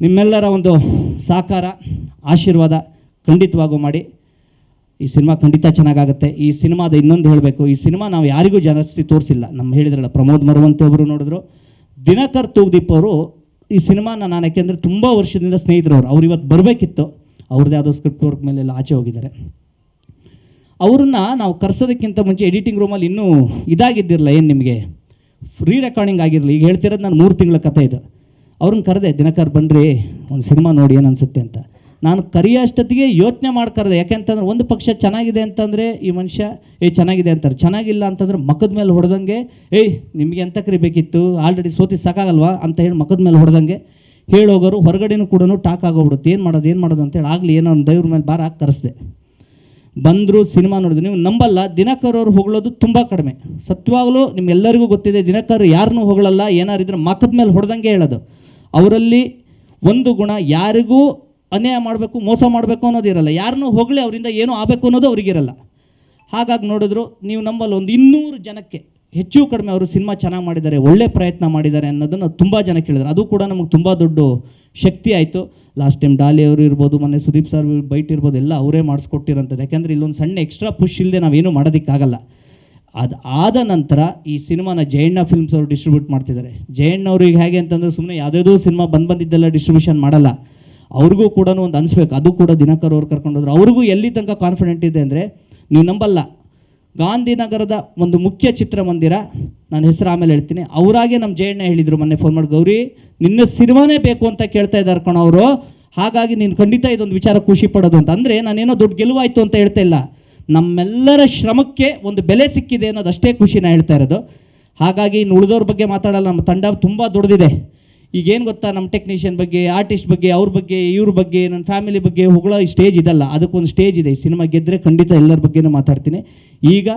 ನಿಮ್ಮೆಲ್ಲರ ಒಂದು ಸಹಕಾರ ಆಶೀರ್ವಾದ ಖಂಡಿತವಾಗೂ ಮಾಡಿ. ಈ ಸಿನಿಮಾ ಖಂಡಿತ ಚೆನ್ನಾಗಾಗುತ್ತೆ. ಈ ಸಿನಿಮಾದ ಇನ್ನೊಂದು ಹೇಳಬೇಕು, ಈ ಸಿನಿಮಾ ನಾವು ಯಾರಿಗೂ ಜನಸ್ತಿ ತೋರಿಸಿಲ್ಲ. ನಮ್ಮ ಹೇಳಿದ್ರಲ್ಲ, ಪ್ರಮೋದ್ ಮರುವಂತೆ ಅವರು ನೋಡಿದ್ರು. ದಿನಕರ್ ತೂಗ್ದೀಪ್ ಅವರು ಈ ಸಿನಿಮಾನ ನಾನು ಯಾಕೆಂದರೆ ತುಂಬ ವರ್ಷದಿಂದ ಸ್ನೇಹಿತರವರು ಅವ್ರು. ಇವತ್ತು ಬರಬೇಕಿತ್ತು. ಅವ್ರದ್ದೇ ಆದ ಸ್ಕ್ರಿಪ್ಟ್ ವರ್ಕ್ ಮೇಲೆಲ್ಲ ಆಚೆ ಹೋಗಿದ್ದಾರೆ. ಅವ್ರನ್ನ ನಾವು ಕರ್ಸೋದಕ್ಕಿಂತ ಮುಂಚೆ ಎಡಿಟಿಂಗ್ ರೂಮಲ್ಲಿ ಇನ್ನೂ ಇದಾಗಿದ್ದಿರಲ್ಲ ಏನು ನಿಮಗೆ? ಫ್ರೀ ರೆಕಾರ್ಡಿಂಗ್ ಆಗಿರಲಿ. ಈಗ ಹೇಳ್ತಿರೋದು ನಾನು ಮೂರು ತಿಂಗಳ ಕಥೆ ಇದು. ಅವ್ರನ್ನ ಕರೆದೆ, ದಿನಕರ್ ಬನ್ನಿರಿ ಒಂದು ಸಿನಿಮಾ ನೋಡಿ ಏನು ಅನಿಸುತ್ತೆ ಅಂತ. ನಾನು ಕರೆಯೋ ಅಷ್ಟೊತ್ತಿಗೆ ಯೋಚನೆ ಮಾಡಿ ಕರೆದೆ. ಯಾಕೆಂತಂದ್ರೆ ಒಂದು ಪಕ್ಷ ಚೆನ್ನಾಗಿದೆ ಅಂತಂದರೆ ಈ ಮನುಷ್ಯ, ಏಯ್ ಚೆನ್ನಾಗಿದೆ ಅಂತಾರೆ. ಚೆನ್ನಾಗಿಲ್ಲ ಅಂತಂದ್ರೆ ಮಖದ ಮೇಲೆ ಹೊಡೆದಂಗೆ, ಏಯ್ ನಿಮಗೆ ಎಂತ ಕರಿಬೇಕಿತ್ತು ಆಲ್ರೆಡಿ ಸೋತಿ ಸಾಕಾಗಲ್ವಾ? ಅಂತ ಹೇಳಿ ಮಖದ ಮೇಲೆ ಹೊಡೆದಂಗೆ ಹೇಳೋಗೋರು, ಹೊರಗಡೆನೂ ಕೂಡ ಟಾಕ್ ಆಗೋಗ್ಬಿಡುತ್ತೆ. ಏನು ಮಾಡೋದು ಏನು ಮಾಡೋದು ಅಂತೇಳಿ ಆಗಲಿ, ಏನೋ ಒಂದು ದೈವ್ರ ಮೇಲೆ ಬಾರ ಹಾಕಿ ಕರೆಸ್ದೆ. ಬಂದರು ಸಿನಿಮಾ ನೋಡಿದ್ರು. ನೀವು ನಂಬಲ್ಲ, ದಿನಕರ್ ಅವರು ಹೊಗಳೋದು ತುಂಬ ಕಡಿಮೆ. ಸತ್ಯವಾಗಲೂ ನಿಮ್ಗೆಲ್ಲರಿಗೂ ಗೊತ್ತಿದೆ, ದಿನಕರ್ ಯಾರನ್ನೂ ಹೊಗಳಲ್ಲ, ಏನಾರಿದ್ರೆ ಮಖದ ಮೇಲೆ ಹೊಡೆದಂಗೆ ಹೇಳೋದು. ಅವರಲ್ಲಿ ಒಂದು ಗುಣ ಯಾರಿಗೂ ಅನ್ಯಾಯ ಮಾಡಬೇಕು, ಮೋಸ ಮಾಡಬೇಕು ಅನ್ನೋದಿರಲ್ಲ ಯಾರನ್ನೂ ಹೊಗಳಿ ಅವರಿಂದ ಏನೂ ಆಗಬೇಕು ಅನ್ನೋದು ಅವ್ರಿಗಿರಲ್ಲ. ಹಾಗಾಗಿ ನೋಡಿದ್ರು, ನೀವು ನಂಬಲ್ಲ ಒಂದು ಇನ್ನೂರು ಜನಕ್ಕೆ ಹೆಚ್ಚು ಕಡಿಮೆ ಅವರು ಸಿನಿಮಾ ಚೆನ್ನಾಗಿ ಮಾಡಿದ್ದಾರೆ, ಒಳ್ಳೆ ಪ್ರಯತ್ನ ಮಾಡಿದ್ದಾರೆ ಅನ್ನೋದನ್ನು ತುಂಬ ಜನ ಕೇಳಿದ್ರು. ಅದು ಕೂಡ ನಮಗೆ ತುಂಬ ದೊಡ್ಡ ಶಕ್ತಿ ಆಯಿತು. ಲಾಸ್ಟ್ ಟೈಮ್ ಡಾಲಿ ಅವರು ಇರ್ಬೋದು, ಮೊನ್ನೆ ಸುದೀಪ್ ಸರ್, ಬೈಟ್ ಇರ್ಬೋದು, ಎಲ್ಲ ಅವರೇ ಮಾಡಿಸ್ಕೊಟ್ಟಿರೋಂಥದ್ದು. ಯಾಕೆಂದರೆ ಇಲ್ಲೊಂದು ಸಣ್ಣ ಎಕ್ಸ್ಟ್ರಾ ಪುಷ್ ಇಲ್ಲದೆ ನಾವೇನು ಮಾಡೋದಕ್ಕಾಗಲ್ಲ. ಅದು ಆದ ನಂತರ ಈ ಸಿನಿಮಾನ ಜಯಣ್ಣ ಫಿಲ್ಮ್ಸ್ ಅವರು ಡಿಸ್ಟ್ರಿಬ್ಯೂಟ್ ಮಾಡ್ತಿದ್ದಾರೆ. ಜಯಣ್ಣ ಅವ್ರಿಗೆ ಹೇಗೆ ಅಂತಂದರೆ ಸುಮ್ಮನೆ ಯಾವುದ್ಯಾವುದೋ ಸಿನಿಮಾ ಬಂದು ಬಂದಿದ್ದೆಲ್ಲ ಡಿಸ್ಟ್ರಿಬ್ಯೂಷನ್ ಮಾಡಲ್ಲ. ಅವ್ರಿಗೂ ಕೂಡ ಒಂದು ಅನಿಸ್ಬೇಕು. ಅದು ಕೂಡ ದಿನಕರ್ ಅವ್ರು ಕರ್ಕೊಂಡು ಹೋದ್ರು. ಅವ್ರಿಗೂ ಎಲ್ಲಿ ತನಕ ಕಾನ್ಫಿಡೆಂಟ್ ಇದೆ ಅಂದರೆ ನೀವು ನಂಬಲ್ಲ. ಗಾಂಧಿನಗರದ ಒಂದು ಮುಖ್ಯ ಚಿತ್ರಮಂದಿರ, ನಾನು ಹೆಸರು ಆಮೇಲೆ ಹೇಳ್ತೀನಿ. ಅವರಾಗೆ ನಮ್ಮ ಜಯಣ್ಣ ಹೇಳಿದರು ಮೊನ್ನೆ ಫೋನ್ ಮಾಡಿ, ಗೌರಿ, ನಿನ್ನ ಸಿನಿಮಾನೇ ಬೇಕು ಅಂತ ಕೇಳ್ತಾ ಇದ್ದಾರೆ ಕಣ ಅವರು. ಹಾಗಾಗಿ ನೀನು ಖಂಡಿತ ಇದೊಂದು ವಿಚಾರ ಖುಷಿ ಪಡೋದು ಅಂತ. ಅಂದರೆ ನಾನೇನೋ ದೊಡ್ಡ ಗೆಲುವಾಯಿತು ಅಂತ ಹೇಳ್ತಾ ಇಲ್ಲ. ನಮ್ಮೆಲ್ಲರ ಶ್ರಮಕ್ಕೆ ಒಂದು ಬೆಲೆ ಸಿಕ್ಕಿದೆ ಅನ್ನೋದು ಅಷ್ಟೇ ಖುಷಿ ನಾ ಹೇಳ್ತಾ ಇರೋದು. ಹಾಗಾಗಿ ಇನ್ನು ಉಳಿದವ್ರ ಬಗ್ಗೆ ಮಾತಾಡೋಲ್ಲ, ನಮ್ಮ ತಂಡ ತುಂಬ ದೊಡ್ಡದಿದೆ. ಈಗೇನು ಗೊತ್ತಾ ನಮ್ಮ ಟೆಕ್ನಿಷಿಯನ್ ಬಗ್ಗೆ ಆರ್ಟಿಸ್ಟ್ ಬಗ್ಗೆ, ಅವ್ರ ಬಗ್ಗೆ, ಇವ್ರ ಬಗ್ಗೆ, ನನ್ನ ಫ್ಯಾಮಿಲಿ ಬಗ್ಗೆ ಹೊಗಳೋ ಈ ಸ್ಟೇಜ್ ಇದಲ್ಲ. ಅದಕ್ಕೊಂದು ಸ್ಟೇಜ್ ಇದೆ. ಸಿನಿಮಾ ಗೆದ್ದರೆ ಖಂಡಿತ ಎಲ್ಲರ ಬಗ್ಗೆನೂ ಮಾತಾಡ್ತೀನಿ. ಈಗ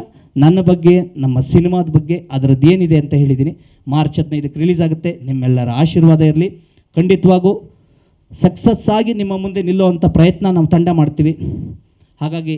ನನ್ನ ಬಗ್ಗೆ, ನಮ್ಮ ಸಿನಿಮಾದ ಬಗ್ಗೆ, ಅದರದ್ದು ಏನಿದೆ ಅಂತ ಹೇಳಿದ್ದೀನಿ. ಮಾರ್ಚ್ ಹದಿನೈದಕ್ಕೆ ರಿಲೀಸ್ ಆಗುತ್ತೆ. ನಿಮ್ಮೆಲ್ಲರ ಆಶೀರ್ವಾದ ಇರಲಿ. ಖಂಡಿತವಾಗೂ ಸಕ್ಸಸ್ ಆಗಿ ನಿಮ್ಮ ಮುಂದೆ ನಿಲ್ಲುವಂಥ ಪ್ರಯತ್ನ ನಾವು ತಂಡ ಮಾಡ್ತೀವಿ. ಹಾಗಾಗಿ